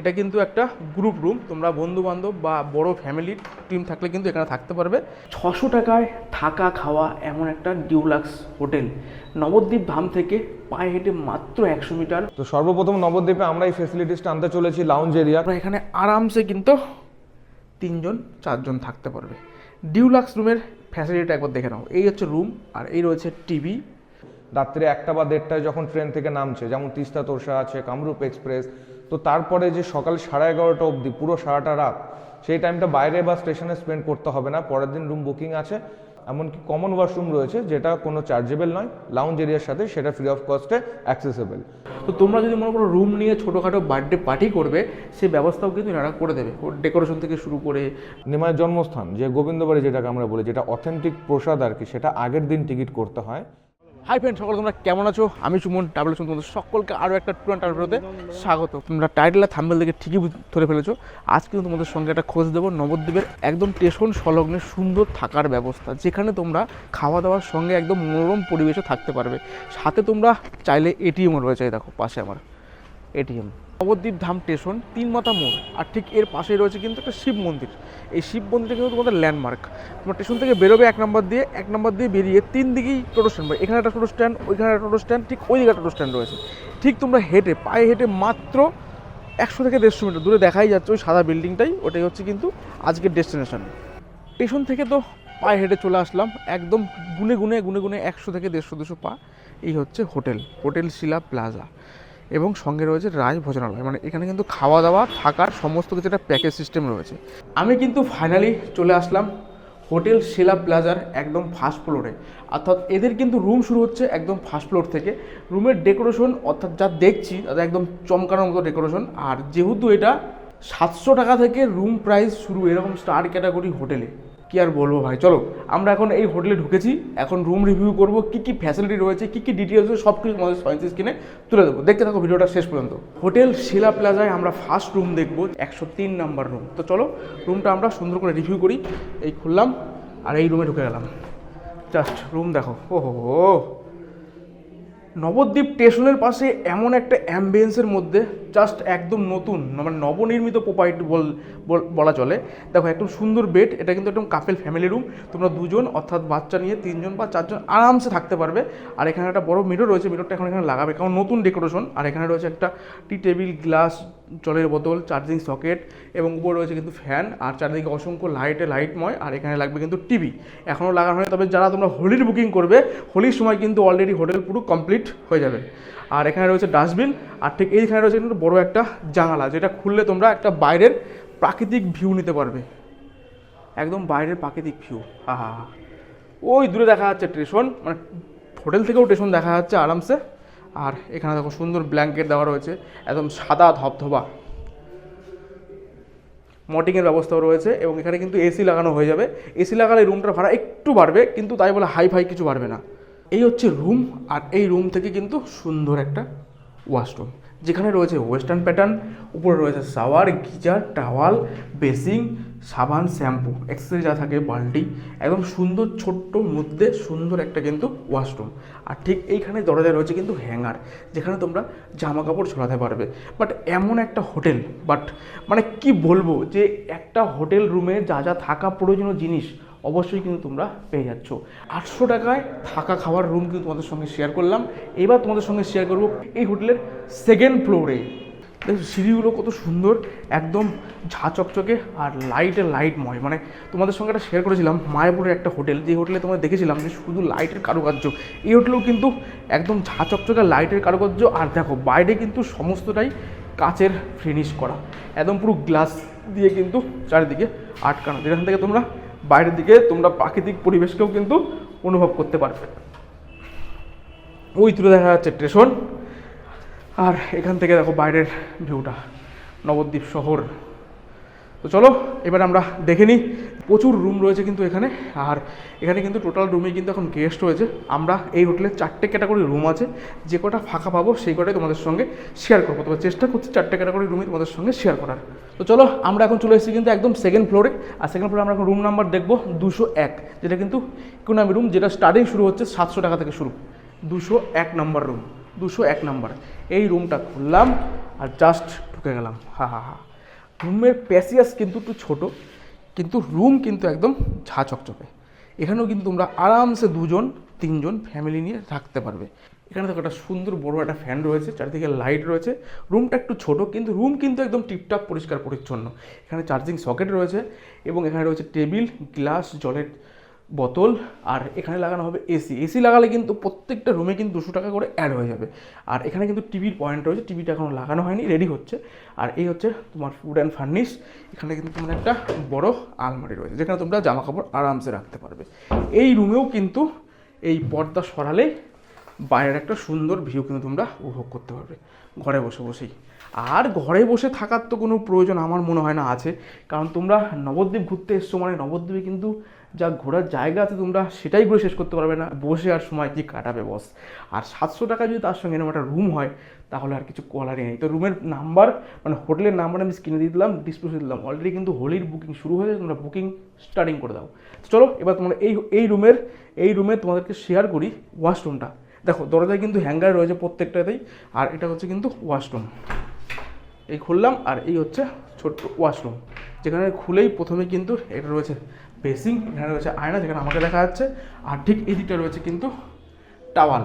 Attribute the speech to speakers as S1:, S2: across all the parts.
S1: এটা কিন্তু একটা গ্রুপ রুম তোমরা বন্ধু বান্ধব বা বড় ফ্যামিলির টিম থাকলে কিন্তু এখানে থাকতে পারবে। ছশো টাকায় থাকা খাওয়া এমন একটা ডিউলাক্স হোটেল নবদ্বীপ ধাম থেকে পায়ে হেঁটে মাত্র একশো মিটার।
S2: তো সর্বপ্রথম নবদ্বীপে আমরা এই ফেসিলিটিসটা আনতে চলেছি লাউঞ্জ এরিয়া
S1: আমরা এখানে আরামসে কিন্তু তিনজন চারজন থাকতে পারবে। ডিউলাক্স রুমের ফ্যাসিলিটিটা একবার দেখে নাও। এই হচ্ছে রুম আর এই রয়েছে টিভি
S2: রাত্রে একটা বা দেড়টায় যখন ট্রেন থেকে নামছে যেমন তিস্তা তোষা আছে কামরূপ এক্সপ্রেস তো তারপরে যে সকাল সাড়ে এগারোটা অবধি পুরো সারাটা রাত সেই টাইমটা বাইরে বা স্টেশনে স্পেন্ড করতে হবে না পরের দিন রুম বুকিং আছে। এমনকি কমন ওয়াশরুম রয়েছে যেটা কোনো চার্জেবল নয় লাউঞ্জ এরিয়ার সাথে সেটা ফ্রি অফ কস্টে অ্যাক্সেসেবল
S1: তো তোমরা যদি মনে করো রুম নিয়ে ছোটোখাটো বার্থডে পার্টি করবে সে ব্যবস্থাও কিন্তু এনারা করে দেবে। ওর ডেকোরেশন থেকে শুরু করে
S2: নিমায়ের জন্মস্থান যে গোবিন্দবাড়ি যেটাকে আমরা বলি যেটা অথেন্টিক প্রসাদ আর কি সেটা আগের দিন টিকিট করতে হয়।
S1: হাই ফ্রেন্ড সকলে তোমরা কেমন আছো? আমি সুমন ট্রাভেল তোমাদের সকলকে আরও একটা টুরান ট্রাভেলতে স্বাগত। তোমরা টাইটেল আর থাম্বেল দেখে ঠিকই ধরে ফেলেছো। আজ কিন্তু তোমাদের সঙ্গে একটা খোঁজ দেবো নবদ্বীপের একদম স্টেশন সংলগ্নে সুন্দর থাকার ব্যবস্থা, যেখানে তোমরা খাওয়া দাওয়ার সঙ্গে একদম মনোরম পরিবেশে থাকতে পারবে। সাথে তোমরা চাইলে এটিএমও রয়েছে দেখো, পাশে আমার। এটিএম। নবদ্বীপ ধাম স্টেশন, তিন মাথা মোড়, আর ঠিক এর পাশেই রয়েছে কিন্তু একটা শিব মন্দির। এই শিব মন্দিরটা কিন্তু তোমাদের ল্যান্ডমার্ক তোমার স্টেশন থেকে বেরোবে এক নম্বর দিয়ে, এক নম্বর দিয়ে বেরিয়ে তিন দিকেই টোটো স্ট্যান্ড এখানে একটা টোটো স্ট্যান্ড ওইখানে একটা টোটো স্ট্যান্ড ঠিক ওই দিকে টোটো স্ট্যান্ড রয়েছে। ঠিক তোমরা হেঁটে, পায়ে হেঁটে মাত্র একশো থেকে দেড়শো মিটার দূরে দেখাই যাচ্ছে ওই সাদা বিল্ডিংটাই ওটাই হচ্ছে কিন্তু আজকের ডেস্টিনেশন স্টেশন থেকে তো পায়ে হেঁটে চলে আসলাম, একদম গুনে গুনে গুনে গুনে একশো থেকে দেড়শো, দুশো পা। এই হচ্ছে হোটেল হোটেল শিলা প্লাজা। এবং সঙ্গে রয়েছে রাজ ভোজনালয়। মানে এখানে কিন্তু খাওয়া দাওয়া থাকার সমস্ত কিছু একটা প্যাকেজ সিস্টেম রয়েছে। আমি কিন্তু ফাইনালি চলে আসলাম হোটেল শিলা প্লাজার একদম ফার্স্ট ফ্লোরে অর্থাৎ এদের কিন্তু রুম শুরু হচ্ছে একদম ফার্স্ট ফ্লোর থেকে। রুমের ডেকোরেশন অর্থাৎ যা দেখছি তাদের একদম চমকানোর মতো ডেকোরেশন আর যেহেতু এটা সাতশো টাকা থেকে রুম প্রাইস শুরু, এরকম স্টার ক্যাটাগরি হোটেলে। কি আর বলব ভাই? চলো, আমরা এখন এই হোটেলে ঢুকেছি। এখন রুম রিভিউ করব, কি কি ফ্যাসিলিটি রয়েছে, কি কি ডিটেলস রয়েছে সব কিছু আমাদের সয়েন্সিস কিনে তুলে দেবো। দেখতে থাকো ভিডিওটা শেষ পর্যন্ত। হোটেল শিলা প্লাজায় আমরা ফার্স্ট রুম দেখব, একশো তিন নাম্বার রুম তো চলো রুমটা আমরা সুন্দর করে রিভিউ করি। এই খুললাম, আর এই রুমে ঢুকে গেলাম। জাস্ট রুম দেখো। ও হো নবদ্বীপ স্টেশনের পাশে এমন একটা অ্যাম্বিয়েন্সের মধ্যে জাস্ট একদম নতুন মানে নবনির্মিত প্রোপাইট বল, বল- চলে। দেখো, একদম সুন্দর বেড এটা কিন্তু একদম কাপেল ফ্যামিলি রুম তোমরা দুজন, অর্থাৎ বাচ্চা নিয়ে তিনজন বা চারজন আরামসে থাকতে পারবে। আর এখানে একটা বড় মিরর রয়েছে মিররটা এখন এখানে লাগাবে, কারণ নতুন ডেকোরেশন আর এখানে রয়েছে একটা টি টেবিল গ্লাস জলের বোতল চার্জিং সকেট এবং উপরে রয়েছে কিন্তু ফ্যান আর চারিদিকে অসংখ্য লাইটে লাইটময় আর এখানে লাগবে কিন্তু টিভি এখনও লাগানো হয়নি, তবে যারা তোমরা হোলির বুকিং করবে, হোলির সময় কিন্তু অলরেডি হোটেল পুরো কমপ্লিট হয়ে যাবে। আর এখানে রয়েছে ডাস্টবিন আর ঠিক এইখানে রয়েছে কিন্তু বড় একটা জানালা, যেটা খুললে তোমরা একটা বাইরের প্রাকৃতিক ভিউ নিতে পারবে। একদম বাইরের প্রাকৃতিক ভিউ আহা। ওই দূরে দেখা যাচ্ছে স্টেশন মানে হোটেল থেকেও স্টেশন দেখা যাচ্ছে আরামসে। আর এখানে দেখো সুন্দর ব্ল্যাঙ্কেট দেওয়া রয়েছে, একদম সাদা ধবধবা। মটিংয়ের ব্যবস্থাও রয়েছে এবং এখানে কিন্তু এসি লাগানো হয়ে যাবে। এসি লাগালে রুমটার ভাড়া একটু বাড়বে, কিন্তু তাই বলে হাই ফাই কিছু বাড়বে না। এই হচ্ছে রুম আর এই রুম থেকে কিন্তু সুন্দর একটা ওয়াশরুম যেখানে রয়েছে ওয়েস্টার্ন প্যাটার্ন উপরে রয়েছে শাওয়ার গিজার টাওয়াল বেসিং সাবান, শ্যাম্পু এক্সেসরি যা থাকে বাল্টি একদম সুন্দর ছোট্ট মধ্যে সুন্দর একটা কিন্তু ওয়াশরুম আর ঠিক এইখানে দরজায় রয়েছে কিন্তু হ্যাঙ্গার যেখানে তোমরা জামা কাপড় ঝোলাতে পারবে। বাট এমন একটা হোটেল বাট মানে কি বলব যে একটা হোটেল রুমে যা যা থাকা প্রয়োজনীয় জিনিস অবশ্যই কিন্তু তোমরা পেয়ে যাচ্ছ। আটশো টাকায় থাকা খাওয়ার রুম কিন্তু তোমাদের সঙ্গে শেয়ার করলাম। এবার তোমাদের সঙ্গে শেয়ার করব এই হোটেলের সেকেন্ড ফ্লোরে সিঁড়িগুলো কত সুন্দর, একদম ঝা চকচকে আর লাইটে লাইটময় মানে তোমাদের সঙ্গে একটা শেয়ার করেছিলাম, মায়াপুরের একটা হোটেল যে হোটেলে তোমরা দেখেছিলাম যে শুধু লাইটের কারুকার্য। এই হোটেলেও কিন্তু একদম ঝা চকচকে লাইটের কারুকার্য, আর দেখো বাইরে কিন্তু সমস্তটাই কাচের ফিনিশ করা। একদম পুরো গ্লাস দিয়ে কিন্তু চারিদিকে আটকানো, যেখান থেকে তোমরা বাইরের দিকে, তোমরা প্রাকৃতিক পরিবেশকেও কিন্তু অনুভব করতে পারবে। ওই তুলে দেখা যাচ্ছে স্টেশন আর এখান থেকে দেখো বাইরের ভিউটা, নবদ্বীপ শহর। তো চলো, এবার আমরা দেখে নিই, প্রচুর রুম রয়েছে কিন্তু এখানে, আর এখানে কিন্তু টোটাল রুমে কিন্তু এখন গেস্ট রয়েছে আমরা এই হোটেলে চারটে ক্যাটাগরি রুম আছে, যে কটা ফাঁকা পাবো সেই কটাই তোমাদের সঙ্গে শেয়ার করব। তবে চেষ্টা করছি চারটে ক্যাটাগরি রুমই তোমাদের সঙ্গে শেয়ার করার। তো চলো, আমরা এখন চলে এসেছি কিন্তু একদম সেকেন্ড ফ্লোরে আর সেকেন্ড ফ্লোরে আমরা এখন রুম নাম্বার দেখব দুশো এক, যেটা কিন্তু ইকোনমি রুম যেটা স্টার্টিং শুরু হচ্ছে সাতশো টাকা থেকে শুরু। দুশো এক নম্বর রুম দুশো এক নম্বর। এই রুমটা খুললাম আর জাস্ট ঢুকে গেলাম। হা হা হা। রুমের প্যাসিয়াস কিন্তু একটু ছোটো, কিন্তু রুম কিন্তু একদম ঝা চকচকে এখানেও কিন্তু তোমরা আরামসে দুজন, তিনজন ফ্যামিলি নিয়ে থাকতে পারবে। এখানে দেখো একটা সুন্দর বড় একটা ফ্যান রয়েছে, চারিদিকে লাইট রয়েছে। রুমটা একটু ছোট, কিন্তু রুম কিন্তু একদম টিপটাপ পরিষ্কার পরিচ্ছন্ন এখানে চার্জিং সকেট রয়েছে এবং এখানে রয়েছে টেবিল গ্লাস জলের বোতল আর এখানে লাগানো হবে এসি। এসি লাগালে কিন্তু প্রত্যেকটা রুমে কিন্তু দুশো টাকা করে অ্যাড হয়ে যাবে। আর এখানে কিন্তু টিভির পয়েন্ট রয়েছে, টিভিটা এখনও লাগানো হয়নি রেডি হচ্ছে। আর এই হচ্ছে তোমার ফুড অ্যান্ড ফার্নিশ এখানে কিন্তু তোমার একটা বড় আলমারি রয়েছে, যেখানে তোমরা জামা কাপড় আরামসে রাখতে পারবে। এই রুমেও কিন্তু এই পর্দা সরালেই বাইরের একটা সুন্দর ভিউ কিন্তু তোমরা উপভোগ করতে পারবে। ঘরে বসে বসেই। আর ঘরে বসে থাকার তো কোনো প্রয়োজন আমার মনে হয় না আছে। কারণ তোমরা নবদ্বীপ ঘুরতে এসছো মানে নবদ্বীপে কিন্তু যা ঘোরার জায়গা আছে তোমরা সেটাই ঘুরে শেষ করতে পারবে না। বসে আর সময় কি কাটাবে বস আর সাতশো টাকা যদি তার সঙ্গে এরকম একটা রুম হয়, তাহলে আর কিছু কলারই নেই। তো রুমের নাম্বার মানে হোটেলের নাম্বার আমি স্ক্রিনে দিয়ে দিলাম ডিসপ্লে দিলাম। অলরেডি কিন্তু হোলির বুকিং শুরু হয়েছে তোমরা বুকিং স্টার্টিং করে দাও। চলো, এবার তোমরা এই এই রুমের এই রুমে তোমাদেরকে শেয়ার করি ওয়াশরুমটা দেখো, দরজায় কিন্তু হ্যাঙ্গার রয়েছে প্রত্যেকটাতেই, আর এটা হচ্ছে কিন্তু ওয়াশরুম এই খুললাম, আর এই হচ্ছে ছোট্ট ওয়াশরুম যেখানে খুলেই প্রথমে কিন্তু এটা রয়েছে বেসিং এখানে রয়েছে আয়না যেখানে আমাকে দেখা যাচ্ছে। আর ঠিক এই দিকটা রয়েছে কিন্তু টাওয়াল।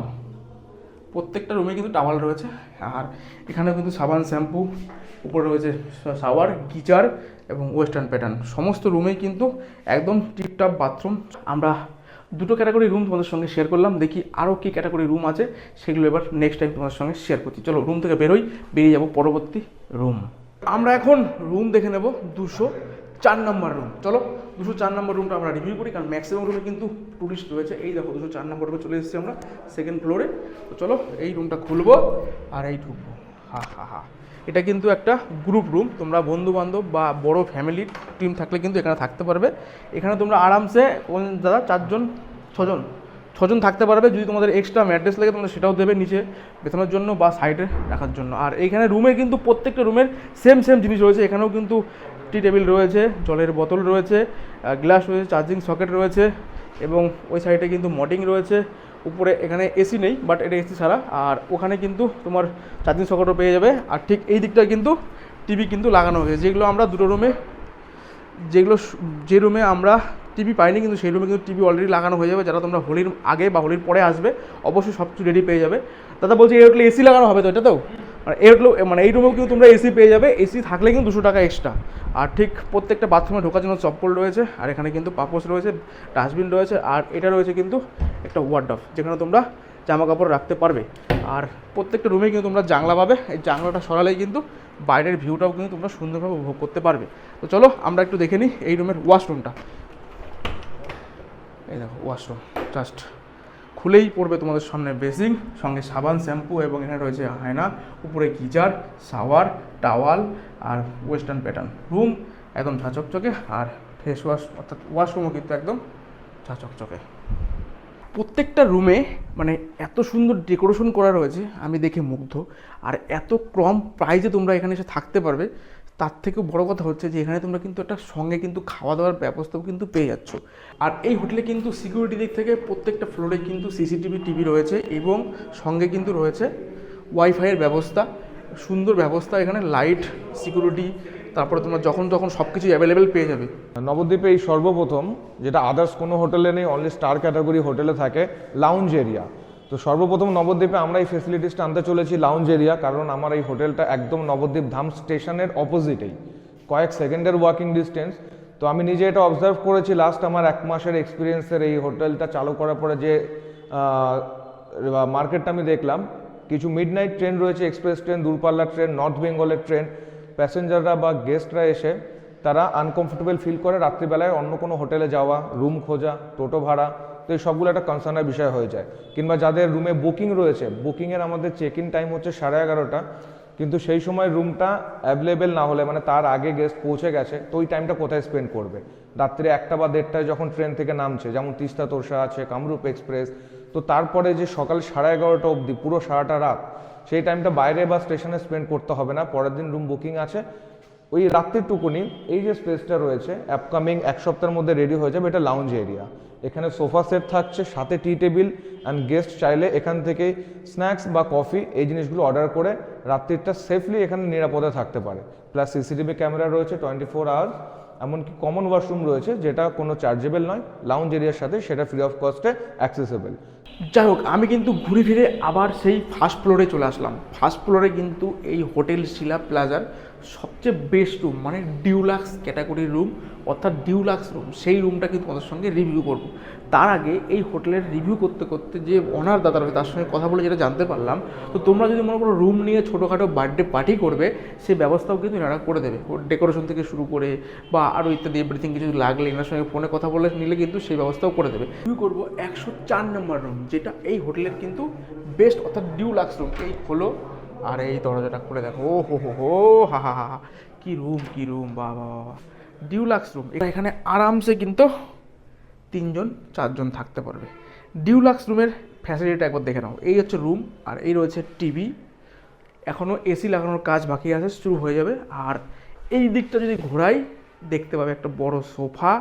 S1: প্রত্যেকটা রুমে কিন্তু টাওয়াল রয়েছে। আর এখানে কিন্তু সাবান, শ্যাম্পু, উপরে রয়েছে শাওয়ার, গিজার এবং ওয়েস্টার্ন প্যাটার্ন। সমস্ত রুমেই কিন্তু একদম টিপটপ বাথরুম আমরা দুটো ক্যাটাগরি রুম তোমাদের সঙ্গে শেয়ার করলাম। দেখি আরও কী ক্যাটাগরি রুম আছে, সেগুলো এবার নেক্সট টাইম তোমাদের সঙ্গে শেয়ার করছি। চলো রুম থেকে বেরোই, বেরিয়ে যাব পরবর্তী রুম আমরা এখন রুম দেখে নেব দুশো। চার নম্বর রুম চলো, দুশো চার নম্বর রুমটা আমরা রিভিউ করি, কারণ ম্যাক্সিমাম রুমে কিন্তু টুরিস্ট রয়েছে। এই দেখো, দুশো চার নম্বর রুমে চলে এসেছি আমরা সেকেন্ড ফ্লোরে তো চলো, এই রুমটা খুলবো আর এই ঢুকবো। হা হা হা। এটা কিন্তু একটা গ্রুপ রুম তোমরা বন্ধু বান্ধব বা বড় ফ্যামিলির টিম থাকলে কিন্তু এখানে থাকতে পারবে। এখানে তোমরা আরামসে দাদা, চারজন, ছজন ছজন থাকতে পারবে। যদি তোমাদের এক্সট্রা ম্যাট্রেস লাগে, তোমরা সেটাও দেবে নিচে বেতনের জন্য বা সাইডে রাখার জন্য। আর এইখানে রুমে কিন্তু প্রত্যেকটা রুমের সেম সেম জিনিস রয়েছে। এখানেও কিন্তু টি টেবিল রয়েছে, জলের বোতল রয়েছে গ্লাস রয়েছে, চার্জিং সকেট রয়েছে এবং ওই সাইডে কিন্তু মডিং রয়েছে। উপরে এখানে এসি নেই, বাট এটা এসি ছাড়া। আর ওখানে কিন্তু তোমার চার্জিং সকেটও পেয়ে যাবে। আর ঠিক এই দিকটা কিন্তু টিভি কিন্তু লাগানো হয়েছে। যেগুলো আমরা দুটো রুমে, যেগুলো যে রুমে আমরা টিভি পাইনি, কিন্তু সেই রুমে কিন্তু টিভি অলরেডি লাগানো হয়ে যাবে। যারা তোমরা হোলির আগে বা হোলির পরে আসবে, অবশ্যই সব কিছু রেডি পেয়ে যাবে। দাদা বলছি হোটেলে এসি লাগানো হবে তো, এটা তো? মানে এই হোটেলে মানে এই রুমেও কিন্তু তোমরা এসি পেয়ে যাবে। এসি থাকলে কিন্তু দুশো টাকা এক্সট্রা আর ঠিক প্রত্যেকটা বাথরুমে ঢোকার জন্য চপ্পল রয়েছে, আর এখানে কিন্তু পাপোস রয়েছে ডাস্টবিন রয়েছে, আর এটা রয়েছে কিন্তু একটা ওয়ার্ডফ যেখানে তোমরা জামা কাপড় রাখতে পারবে। আর প্রত্যেকটা রুমে কিন্তু তোমরা জানলা পাবে। এই জাংলাটা সরালেই কিন্তু বাইরের ভিউটাও কিন্তু তোমরা সুন্দরভাবে উপভোগ করতে পারবে। তো চলো, আমরা একটু দেখে নিই এই রুমের ওয়াশরুমটা এই দেখো ওয়াশরুম জাস্ট খুলেই পড়বে তোমাদের সামনে বেসিং, সঙ্গে সাবান, শ্যাম্পু এবং এখানে রয়েছে আয়না, উপরে গিজার, শাওয়ার, টাওয়াল আর ওয়েস্টার্ন প্যাটার্ন। রুম একদম ঝাঁচকচকে আর ফেস ওয়াশ অর্থাৎ ওয়াশরুমও কিন্তু একদম ঝাঁচকচকে। প্রত্যেকটা রুমে মানে এত সুন্দর ডেকোরেশন করা রয়েছে, আমি দেখে মুগ্ধ। আর এত কম প্রাইজে তোমরা এখানে এসে থাকতে পারবে তার থেকেও বড় কথা হচ্ছে যে এখানে তোমরা কিন্তু একটা সঙ্গে কিন্তু খাওয়া দাওয়ার ব্যবস্থাও কিন্তু পেয়ে যাচ্ছ। আর এই হোটেলে কিন্তু সিকিউরিটি দিক থেকে প্রত্যেকটা ফ্লোরে কিন্তু সিসিটিভি টিভি রয়েছে এবং সঙ্গে কিন্তু রয়েছে ওয়াইফাইয়ের ব্যবস্থা, সুন্দর ব্যবস্থা, এখানে লাইট সিকিউরিটি তারপরে তোমরা যখন যখন সব কিছু অ্যাভেলেবেল পেয়ে যাবে।
S2: নবদ্বীপে এই সর্বপ্রথম, যেটা আদার্স কোনো হোটেলে নেই অনলি স্টার ক্যাটাগরি হোটেলে থাকে লাউঞ্জ এরিয়া তো সর্বপ্রথম নবদ্বীপে আমরা এই ফেসিলিটিসটা আনতে চলেছি লাউঞ্জ এরিয়া কারণ আমার এই হোটেলটা একদম নবদ্বীপ ধাম স্টেশনের অপোজিটেই কয়েক সেকেন্ডের ওয়াকিং ডিস্টেন্স তো আমি নিজে এটা অবজার্ভ করেছি লাস্ট আমার এক মাসের এক্সপিরিয়েন্সের এই হোটেলটা চালু করার পরে যে মার্কেটটা আমি দেখলাম, কিছু মিড নাইট ট্রেন রয়েছে এক্সপ্রেস ট্রেন দূরপাল্লার ট্রেন নর্থ বেঙ্গলের ট্রেন প্যাসেঞ্জাররা বা গেস্টরা এসে, তারা আনকমফোর্টেবল ফিল করে রাত্রিবেলায় অন্য কোনো হোটেলে যাওয়া রুম খোঁজা, টোটো ভাড়া তো এই সবগুলো একটা কনসার্নের বিষয় হয়ে যায়। কিংবা যাদের রুমে বুকিং রয়েছে বুকিংয়ের আমাদের চেক ইন টাইম হচ্ছে সাড়ে এগারোটা, কিন্তু সেই সময় রুমটা অ্যাভেলেবেল না হলে মানে তার আগে গেস্ট পৌঁছে গেছে, তো ওই টাইমটা কোথায় স্পেন্ড করবে? রাত্রে একটা বা দেড়টায় যখন ট্রেন থেকে নামছে, যেমন তিস্তা তোরসা আছে, কামরূপ এক্সপ্রেস তো তারপরে যে সকাল সাড়ে এগারোটা অবধি, পুরো সারাটা রাত, সেই টাইমটা বাইরে বা স্টেশনে স্পেন্ড করতে হবে না, পরের দিন রুম বুকিং আছে ওই রাত্রিটুকুনি এই যে স্পেসটা রয়েছে আপকামিং এক সপ্তাহের মধ্যে রেডি হয়ে যাবে, এটা লাউঞ্জ এরিয়া এখানে সোফা সেট থাকছে, সাথে টি টেবিল অ্যান্ড গেস্ট চাইলে এখান থেকে স্ন্যাক্স বা কফি এই জিনিসগুলো অর্ডার করে রাত্রিটা সেফলি এখানে নিরাপদে থাকতে পারে। প্লাস সিসিটিভি ক্যামেরা রয়েছে টোয়েন্টি ফোর আওয়ার্স এমনকি কমন ওয়াশরুম রয়েছে, যেটা কোনো চার্জেবল নয় লাউঞ্জ এরিয়ার সাথে সেটা ফ্রি অফ কস্টে অ্যাক্সেসেবল
S1: যাই হোক, আমি কিন্তু ঘুরে ফিরে আবার সেই ফার্স্ট ফ্লোরে চলে আসলাম। ফার্স্ট ফ্লোরে কিন্তু এই হোটেল শিলা প্লাজার সবচেয়ে বেস্ট রুম মানে ডিউলাক্স ক্যাটাগরির রুম অর্থাৎ ডিউলাক্স রুম সেই রুমটা কিন্তু তোমাদের সঙ্গে রিভিউ করব। তার আগে এই হোটেলের রিভিউ করতে করতে যে ওনার দাদা রয়েছে তার সঙ্গে কথা বলে যেটা জানতে পারলাম, তো তোমরা যদি মনে করো রুম নিয়ে ছোটোখাটো বার্থডে পার্টি করবে সেই ব্যবস্থাও কিন্তু এনারা করে দেবে। ডেকোরেশন থেকে শুরু করে বা আরও ইত্যাদি এভরিথিং কিছু লাগলে এনার সঙ্গে ফোনে কথা বলে নিলে কিন্তু সেই ব্যবস্থাও করে দেবে। রিভিউ করব একশো চার নম্বর রুম যেটা এই হোটেলের কিন্তু বেস্ট অর্থাৎ ডিউলাক্স রুম এই হলো আর এই দরজাটা খুলে দেখো। ও হো হো হো, হা হা হা কি রুম কি রুম বা বা ডিউলাক্স রুম এখানে আরামসে কিন্তু তিনজন, চারজন থাকতে পারবে। ডিউলাক্স রুমের ফ্যাসিলিটিটা একবার দেখে নাও। এই হচ্ছে রুম আর এই রয়েছে টিভি এখনও এসি লাগানোর কাজ বাকি আছে, শুরু হয়ে যাবে। আর এই দিকটা যদি ঘোরাই, দেখতে পাবে একটা বড় সোফা,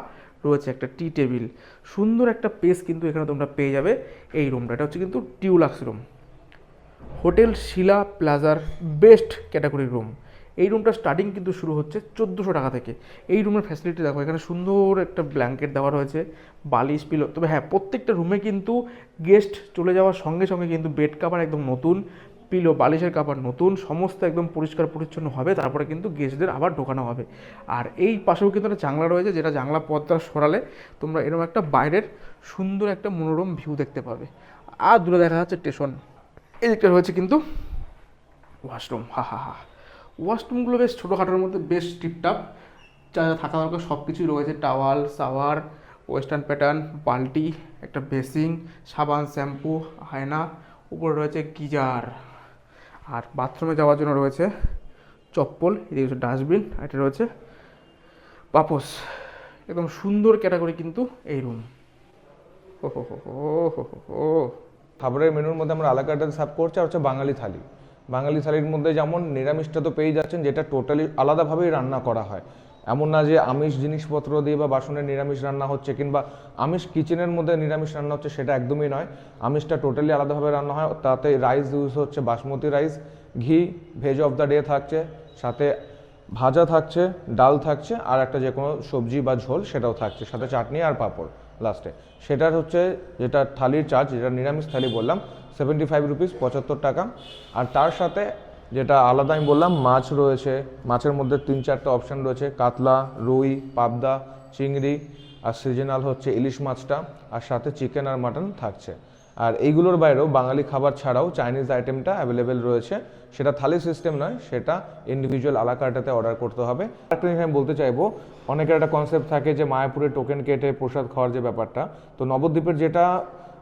S1: রয়েছে একটা টি টেবিল সুন্দর একটা পেস কিন্তু এখানে তোমরা পেয়ে যাবে এই রুমটা এটা হচ্ছে কিন্তু ডিউলাক্স রুম হোটেল শিলা প্লাজার বেস্ট ক্যাটাগরি রুম। এই রুমটা স্টার্টিং কিন্তু শুরু হচ্ছে চোদ্দোশো টাকা থেকে। এই রুমের ফ্যাসিলিটি দেখো, এখানে সুন্দর একটা ব্ল্যাঙ্কেট দেওয়া রয়েছে, বালিশ পিলো তবে হ্যাঁ প্রত্যেকটা রুমে কিন্তু গেস্ট চলে যাওয়ার সঙ্গে সঙ্গে কিন্তু বেড কাভার একদম নতুন পিলো বালিশের কাভার নতুন, সমস্ত একদম পরিষ্কার পরিচ্ছন্ন হবে, তারপরে কিন্তু গেস্টদের আবার ঢোকানো হবে। আর এই পাশেও কিন্তু একটা জানলা রয়েছে, যেটা জানলা পথটা সরালে তোমরা এরকম একটা বাইরের সুন্দর একটা মনোরম ভিউ দেখতে পাবে। আর দূরে দেখা যাচ্ছে স্টেশন এদিকটা রয়েছে কিন্তু ওয়াশরুম হা হা হা। ওয়াশরুমগুলো বেশ ছোটোখাটোর মধ্যে বেশ টিপটাপ। যা যা থাকা দরকার সব কিছুই রয়েছে। টাওয়াল সাওয়ার ওয়েস্টার্ন প্যাটার্ন বালতি, একটা বেসিং সাবান শ্যাম্পু হায়না উপরে রয়েছে গিজার। আর বাথরুমে যাওয়ার জন্য রয়েছে চপ্পল, এদিকে রয়েছে ডাস্টবিন আর এটা রয়েছে পাপোস একদম সুন্দর ক্যাটাগরি কিন্তু এই রুম হো হো হো হো হো হো।
S2: খাবারের মেনুর মধ্যে আমরা আলাকাটা সার্ভ করছি, আর হচ্ছে বাঙালি থালি। বাঙালি থালির মধ্যে যেমন নিরামিষটা তো পেয়ে যাচ্ছেন, যেটা টোটালি আলাদাভাবেই রান্না করা হয়। এমন না যে আমিষ জিনিসপত্র দিয়ে বা বাসনে নিরামিষ রান্না হচ্ছে, কিংবা আমিষ কিচেনের মধ্যে নিরামিষ রান্না হচ্ছে, সেটা একদমই নয়। আমিষটা টোটালি আলাদাভাবে রান্না হয়, তাতে রাইস ইউজ হচ্ছে বাসমতি রাইস ঘি ভেজ অফ দ্য ডে থাকছে, সাথে ভাজা থাকছে, ডাল থাকছে, আর একটা যে কোনো সবজি বা ঝোল সেটাও থাকছে, সাথে চাটনি আর পাঁপড়। লাস্টে সেটার হচ্ছে যেটা থালির চার্জ যেটা নিরামিষ থালি বললাম সেভেন্টি ফাইভ রুপিস পঁচাত্তর টাকা। আর তার সাথে যেটা আলাদা আমি বললাম, মাছ রয়েছে। মাছের মধ্যে তিন চারটে অপশান রয়েছে, কাতলা, রুই, পাবদা, চিংড়ি, আর সিজনাল হচ্ছে ইলিশ মাছটা, আর সাথে চিকেন আর মাটন থাকছে। আর এইগুলোর বাইরেও বাঙালি খাবার ছাড়াও চাইনিজ আইটেমটা অ্যাভেলেবেল রয়েছে। সেটা থালি সিস্টেম নয়, সেটা ইন্ডিভিজুয়াল আলাকাটাতে অর্ডার করতে হবে। একটা জিনিস আমি বলতে চাইব অনেকের একটা কনসেপ্ট থাকে যে মায়াপুরে টোকেন কেটে প্রসাদ খাওয়ার যে ব্যাপারটা। তো নবদ্বীপের যেটা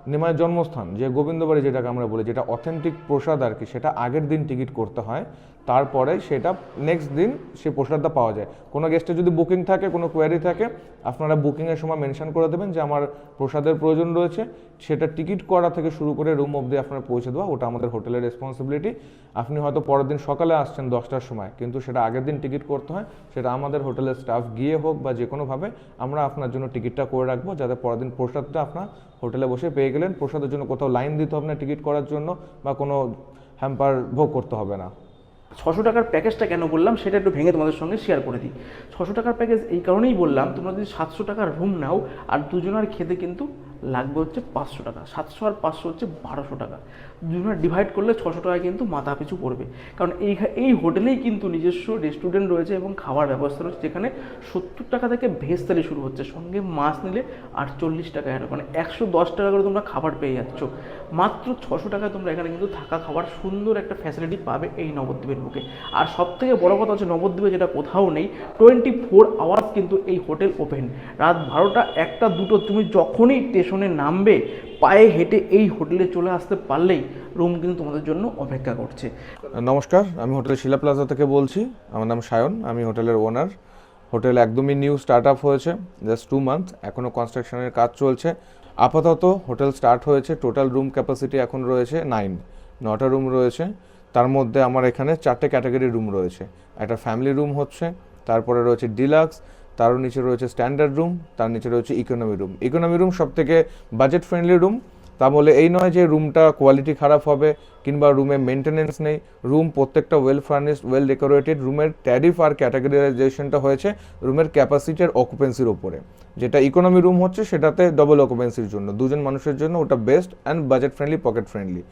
S2: নিমায়ের জন্মস্থান, যে গোবিন্দবাড়ি যেটাকে আমরা বলি, যেটা অথেন্টিক প্রসাদ আর কি, সেটা আগের দিন টিকিট করতে হয়। তারপরে সেটা নেক্সট দিন সে প্রসাদটা পাওয়া যায়। কোনো গেস্টের যদি বুকিং থাকে, কোনো কোয়ারি থাকে, আপনারা বুকিংয়ের সময় মেনশন করে দেবেন যে আমার প্রসাদের প্রয়োজন রয়েছে। সেটা টিকিট করা থেকে শুরু করে রুম অবধি আপনারা পৌঁছে দেওয়া, ওটা আমাদের হোটেলের রেসপন্সিবিলিটি আপনি হয়তো পরের দিন সকালে আসছেন দশটার সময়, কিন্তু সেটা আগের দিন টিকিট করতে হয়। সেটা আমাদের হোটেলের স্টাফ গিয়ে হোক বা যে কোনোভাবে, আমরা আপনার জন্য টিকিটটা করে রাখব, যাতে পরের দিন প্রসাদটা আপনার হোটেলে বসে পেয়ে গেলেন। প্রসাদের জন্য কোথাও লাইন দিতে হবে না টিকিট করার জন্য, বা কোনো হ্যাম্পার ভোগ করতে হবে না।
S1: ছশো টাকার প্যাকেজটা কেন বললাম সেটা একটু ভেঙে তোমাদের সঙ্গে শেয়ার করে দিই। ছশো টাকার প্যাকেজ এই কারণেই বললাম, তোমরা যদি সাতশো টাকার রুম নাও, আর দুজনের খেতে কিন্তু লাগবে হচ্ছে পাঁচশো টাকা। সাতশো আর পাঁচশো হচ্ছে বারোশো টাকা। দুজনের ডিভাইড করলে ছশো টাকা কিন্তু মাথা পিছু পড়বে। কারণ এই এই হোটেলেই কিন্তু নিজস্ব রেস্টুরেন্ট রয়েছে এবং খাবার ব্যবস্থা রয়েছে, যেখানে সত্তর টাকা থেকে ভেজ থালি শুরু হচ্ছে। সঙ্গে মাছ নিলে আটচল্লিশ টাকা এর মানে একশো দশ টাকা করে তোমরা খাবার পেয়ে যাচ্ছ। মাত্র ছশো টাকায় তোমরা এখানে কিন্তু থাকা খাবার সুন্দর একটা ফ্যাসিলিটি পাবে এই নবদ্বীপের বুকে। আর সব থেকে বড় কথা হচ্ছে নবদ্বীপে যেটা কোথাও নেই টোয়েন্টি ফোর আওয়ার্স কিন্তু এই হোটেল ওপেন রাত বারোটা একটা দুটো, তুমি যখনই স্টেশনে নামবে, পায়ে হেঁটে এই হোটেলে চলে আসতে পারলেই রুম কিন্তু তোমাদের জন্য অপেক্ষা করছে।
S2: নমস্কার, আমি হোটেল শিলা প্লাজা থেকে বলছি। আমার নাম সায়ন, আমি হোটেলের ওনার। হোটেল একদমই নিউ স্টার্ট আপ হয়েছে, জাস্ট টু মান্থ এখনও কনস্ট্রাকশনের কাজ চলছে। আপাতত হোটেল স্টার্ট হয়েছে, টোটাল রুম ক্যাপাসিটি এখন রয়েছে নাইন, নটা রুম রয়েছে। তার মধ্যে আমার এখানে চারটে ক্যাটাগরি রুম রয়েছে। একটা ফ্যামিলি রুম হচ্ছে, তারপরে রয়েছে ডিলাক্স, তারও নিচে রয়েছে স্ট্যান্ডার্ড রুম, তার নিচে রয়েছে ইকোনমি রুম। ইকোনমি রুম সব থেকে বাজেট ফ্রেন্ডলি রুম তা বলে এই নয় যে রুমটা কোয়ালিটি খারাপ হবে কিংবা রুমে মেনটেনেন্স নেই। রুম প্রত্যেকটা ওয়েল ফার্নিশড ওয়েল ডেকোরেটেড রুমের ট্যারিফ আর ক্যাটাগরাইজেশনটা হয়েছে রুমের ক্যাপাসিটির অকুপেন্সির ওপরে যেটা ইকোনমি রুম হচ্ছে সেটাতে ডবল অকুপেন্সির জন্য। দুজন মানুষের জন্য ওটা best and budget friendly pocket friendly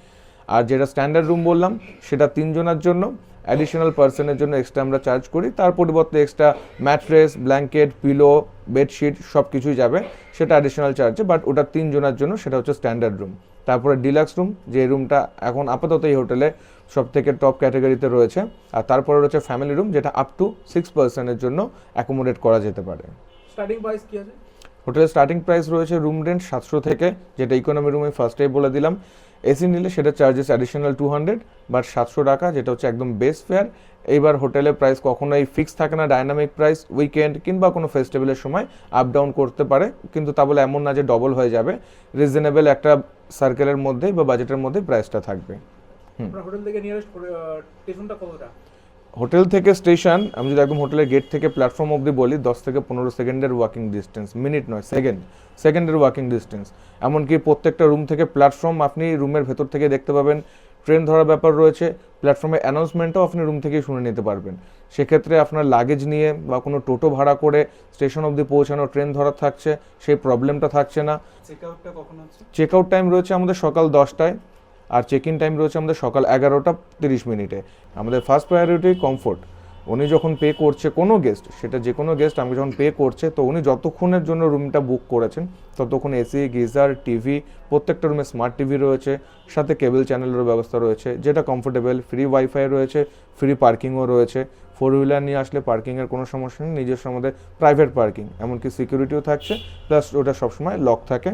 S2: আর যেটা স্ট্যান্ডার্ড রুম বললাম, সেটা তিনজনের জন্য। অ্যাডিশনাল পার্সনের জন্য এক্সট্রা আমরা চার্জ করি। তার পরিবর্তে extra mattress blanket pillow bedsheet সব কিছুই যাবে। সেটা অ্যাডিশনাল চার্জে বাট ওটা তিনজনের জন্য সেটা হচ্ছে স্ট্যান্ডার্ড রুম তারপরে ডিলাক্স রুম যে রুমটা এখন আপাতত এই হোটেলে সব থেকে টপ ক্যাটাগরিতে রয়েছে। আর তারপরে রয়েছে ফ্যামিলি রুম যেটা আপ টু সিক্স পার্সনের জন্য অ্যাকোমোডেট করা যেতে পারে।
S1: স্টার্টিং প্রাইস কি আছে?
S2: হোটেলের স্টার্টিং প্রাইস রয়েছে রুম রেন্ট সাতশো থেকে যেটা ইকোনমি রুমে ফার্স্টেই বলে দিলাম। এসি নিলে সেটা charges additional two hundred but সাতশো টাকা, যেটা হচ্ছে একদম বেস্ট ফেয়ার এইবার হোটেলের প্রাইস কখনোই ফিক্স থাকে না ডাইনামিক প্রাইস উইকেন্ড কিংবা কোনো ফেস্টিভ্যালের সময় আপ ডাউন করতে পারে, কিন্তু তা বলে এমন না যে ডবল হয়ে যাবে। রিজনেবল একটা সার্কেলের মধ্যেই বা বাজেটের মধ্যেই প্রাইসটা থাকবে।
S1: হোটেল থেকে
S2: হোটেল থেকে স্টেশন আমি যদি একদম হোটেলের গেট থেকে প্ল্যাটফর্ম অবধি বলি দশ থেকে পনেরো সেকেন্ডের ওয়াকিং ডিস্টেন্স মিনিট নয় সেকেন্ড সেকেন্ডের ওয়াকিং ডিস্টেন্স এমনকি প্রত্যেকটা রুম থেকে প্ল্যাটফর্ম আপনি রুমের ভেতর থেকে দেখতে পাবেন ট্রেন ধরার ব্যাপার রয়েছে প্ল্যাটফর্মে অ্যানাউন্সমেন্টও আপনি রুম থেকেই শুনে নিতে পারবেন। সেক্ষেত্রে আপনার লাগেজ নিয়ে বা কোনো টোটো ভাড়া করে স্টেশন অবধি পৌঁছানো ট্রেন ধরার থাকছে সেই প্রবলেমটা থাকছে না।
S3: চেক আউটটা কখন হচ্ছে?
S2: চেক আউট টাইম রয়েছে আমাদের সকাল দশটায়। আর চেক ইন টাইম রয়েছে আমাদের সকাল এগারোটা তিরিশ মিনিটে। আমাদের ফার্স্ট প্রায়োরিটি কমফোর্ট উনি যখন পে করছে কোনো গেস্ট সেটা যে কোনো গেস্ট আমাকে যখন পে করছে, তো উনি যতক্ষণের জন্য রুমটা বুক করেছেন, ততক্ষণ এসি, গিজার টিভি প্রত্যেকটা রুমে স্মার্ট টিভি রয়েছে, সাথে কেবল চ্যানেলেরও ব্যবস্থা রয়েছে, যেটা কমফোর্টেবল ফ্রি ওয়াইফাই রয়েছে ফ্রি পার্কিংও রয়েছে। ফোর হুইলার নিয়ে আসলে পার্কিংয়ের কোনো সমস্যা নেই, নিজস্ব আমাদের প্রাইভেট পার্কিং এমনকি সিকিউরিটিও থাকছে প্লাস ওটা সবসময় লক থাকে।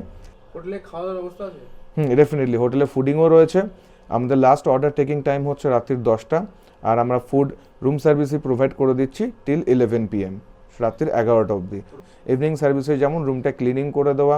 S1: হোটেলে খাওয়া দাওয়ার ব্যবস্থা আছে?
S2: হুম ডেফিনেটলি হোটেলে ফুডিংও রয়েছে। আমাদের লাস্ট অর্ডার টেকিং টাইম হচ্ছে রাত্রির দশটা। আর আমরা ফুড রুম সার্ভিসই প্রোভাইড করে দিচ্ছি টিল ইলেভেন পিএম রাত্রির এগারোটা অবধি। ইভিনিং সার্ভিসে যেমন রুমটা ক্লিনিং করে দেওয়া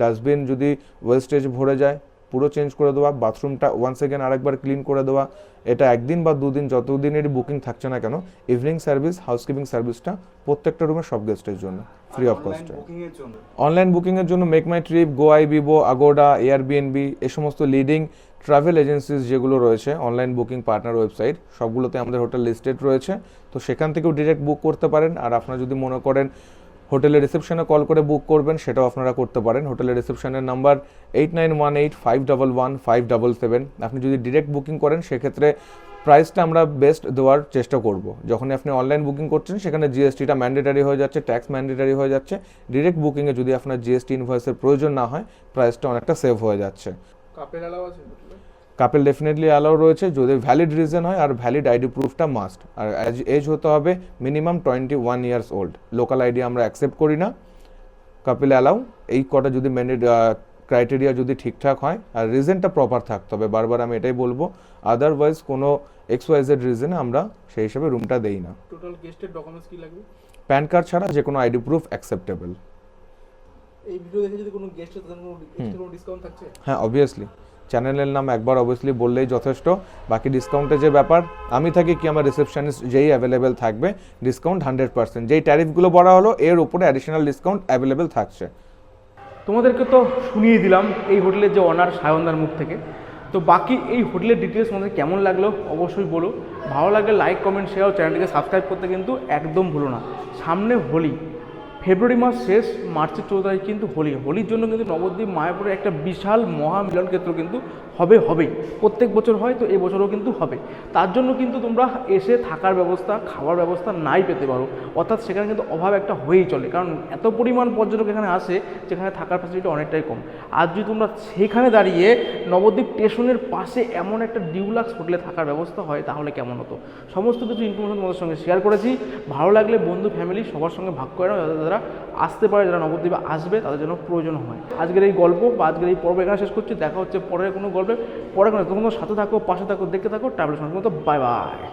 S2: ডাস্টবিন যদি ওয়েস্টেজ ভরে যায় পুরো চেঞ্জ করে দেওয়া বাথরুমটা ওয়ান্স এগেন আরেকবার ক্লিন করে দেওয়া এটা একদিন বা দুদিন যতদিনেরই বুকিং থাকছে না কেন ইভিনিং সার্ভিস হাউসকিপিং সার্ভিসটা প্রত্যেকটা রুমে সব গেস্টের জন্য ফ্রি অফ কস্টে
S3: বুকিং এর জন্য?
S2: অনলাইন বুকিংয়ের জন্য মেক মাই trip Goibibo Agoda Airbnb এ সমস্ত লিডিং ট্রাভেল এজেন্সিস যেগুলো রয়েছে অনলাইন বুকিং পার্টনার ওয়েবসাইট সবগুলোতে আমাদের হোটেল লিস্টেড রয়েছে। তো সেখান থেকেও ডিরেক্ট বুক করতে পারেন। আর আপনারা যদি মনে করেন হোটেলের রিসেপশনে কল করে বুক করবেন, সেটাও আপনারা করতে পারেন। হোটেলের রিসেপশনের number eight nine one eight five double one five double seven আপনি যদি ডিরেক্ট বুকিং করেন, সেক্ষেত্রে প্রাইসটা আমরা বেস্ট দেওয়ার চেষ্টা করব। যখনই আপনি অনলাইন বুকিং করছেন, সেখানে জিএসটিটা ম্যান্ডেটারি হয়ে যাচ্ছে ট্যাক্স ম্যান্ডেটারি হয়ে যাচ্ছে। ডিরেক্ট বুকিংয়ে যদি আপনার জিএসটি ইনভয়েসের প্রয়োজন না হয় প্রাইসটা অনেকটা সেভ হয়ে যাচ্ছে।
S1: কাপের অ্যালাউ আছে
S2: কাপেল ডেফিনেটলি অ্যালাউ রয়েছে যদি ভ্যালিড রিজন হয় আর ভ্যালিড আইডি প্রুফটা মাস্ট আর এজ হতে হবে minimum twenty one years old local ID আমরা অ্যাকসেপ্ট করি না। কাপিল অ্যালাউ এই কটা যদি ম্যান্ডেট ক্রাইটেরিয়া যদি ঠিকঠাক হয় আর রিজনটা প্রপার থাকতে হবে বারবার আমি এটাই বলব। আদারওয়াইজ কোনো এক্স ওয়াইজেড রিজনে আমরা সেই হিসাবে রুমটা দেই না।
S1: টোটাল গেস্টের ডকুমেন্টস কি লাগবে?
S2: প্যান কার্ড ছাড়া যে কোনো আইডি প্রুফ অ্যাকসেপ্টেবল
S1: এই ভিডিও দেখে যদি কোনো গেস্টের কোনো ডিসকাউন্ট থাকছে?
S2: হ্যাঁ অবভিয়াসলি চ্যানেলের নাম একবার অবভিয়াসলি বললেই যথেষ্ট। বাকি ডিসকাউন্টের যে ব্যাপার, আমি থাকি কি আমার রিসেপশনিস্ট যেই অ্যাভেলেবেল থাকবে ডিসকাউন্ট হান্ড্রেড পার্সেন্ট যেই ট্যারিফগুলো বলা হলো, এর উপরে অ্যাডিশনাল ডিসকাউন্ট অ্যাভেলেবেল থাকছে।
S1: তোমাদেরকে তো শুনিয়ে দিলাম এই হোটেলের যে অনার সায়নদার মুখ থেকে। তো বাকি এই হোটেলের ডিটেলস তোমাদের কেমন লাগল অবশ্যই বলো। ভালো লাগলে লাইক কমেন্ট শেয়ার চ্যানেলটিকে সাবস্ক্রাইব করতে কিন্তু একদম ভুলো না। সামনে হোলি। ফেব্রুয়ারি মাস শেষ, মার্চের চৌদ্দ তারিখ কিন্তু হোলি। হোলির জন্য কিন্তু নবদ্বীপ, মায়াপুরে একটা বিশাল মহামিলন ক্ষেত্র কিন্তু হবে, হবেই। প্রত্যেক বছর হয় তো, এবছরও কিন্তু হবে। তার জন্য কিন্তু তোমরা এসে থাকার ব্যবস্থা, খাওয়ার ব্যবস্থা নাই পেতে পারো। অর্থাৎ সেখানে কিন্তু অভাব একটা হয়েই চলে। কারণ এত পরিমাণ পর্যটক এখানে আসে যেখানে থাকার ফ্যাসিলিটি অনেকটাই কম। আর যদি তোমরা সেখানে দাঁড়িয়ে নবদ্বীপ স্টেশনের পাশে এমন একটা ডিউলাক্স হোটেলে থাকার ব্যবস্থা হয়, তাহলে কেমন হতো? সমস্ত কিছু ইনফরমেশন তোমাদের সঙ্গে শেয়ার করেছি। ভালো লাগলে বন্ধু ফ্যামিলি সবার সঙ্গে ভাগ করে যারা আসতে পারে, যারা নবদ্বীপে আসবে, তাদের জন্য প্রয়োজন হয়। আজকের এই গল্প বা আজকের এই পর্ব এখানে শেষ করছি। দেখা হচ্ছে পরের কোনো গল্পে। পরে কোনো তোমার সাথে থাকো, পাশে থাকো, দেখতে থাকো। ট্রাভেল সঙ্গে বাই বাই